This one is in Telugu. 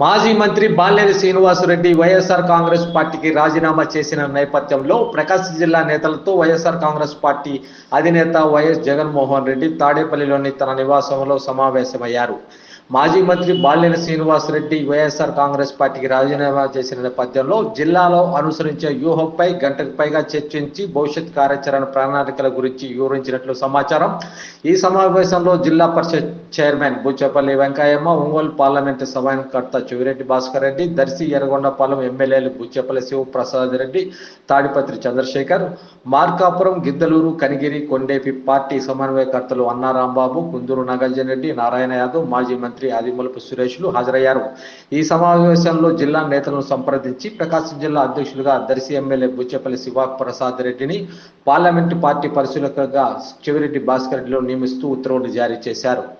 మాజీ మంత్రి బాలినేని శ్రీనివాసరెడ్డి వైఎస్ఆర్ కాంగ్రెస్ పార్టీకి రాజీనామా చేసిన నేపథ్యంలో ప్రకాశం జిల్లా నేతలతో వైఎస్ఆర్ కాంగ్రెస్ పార్టీ అధినేత వైఎస్ జగన్మోహన్ రెడ్డి తాడేపల్లిలోని తన నివాసంలో సమావేశమయ్యారు. మాజీ మంత్రి బాలినేని శ్రీనివాసరెడ్డి వైఎస్ఆర్ కాంగ్రెస్ పార్టీకి రాజీనామా చేసిన నేపథ్యంలో జిల్లాలో అనుసరించే వ్యూహంపై గంటకు పైగా చర్చించి భవిష్యత్ కార్యాచరణ ప్రణాళికల గురించి వివరించినట్లు సమాచారం. ఈ సమావేశంలో జిల్లా పరిషత్ చైర్మన్ బుచ్చపల్లి వెంకయ్యమ్మ ఒంగోలు పార్లమెంటు సమన్వయకర్త చెవిరెడ్డి భాస్కర్ రెడ్డి దర్శి ఎర్రగొండపాలెం ఎమ్మెల్యేలు బుచ్చపల్లి శివప్రసాద్ రెడ్డి తాడిపత్రి చంద్రశేఖర్ మార్కాపురం గిద్దలూరు కనిగిరి కొండేపి పార్టీ సమన్వయకర్తలు అన్నారాంబాబు కుందూరు నాగార్జున రెడ్డి నారాయణ యాదవ్ మాజీ మంత్రి ఆదిమూలపు సురేష్లు హాజరయ్యారు. ఈ సమావేశంలో జిల్లా నేతలను సంప్రదించి ప్రకాశం జిల్లా అధ్యక్షులుగా దర్శి ఎమ్మెల్యే బుచ్చపల్లి శివప్రసాద్ రెడ్డిని పార్లమెంటు పార్టీ పరిశీలకుగా చెవిరెడ్డి భాస్కర్ రెడ్డిలో నియమిస్తూ ఉత్తర్వులు జారీ చేశారు.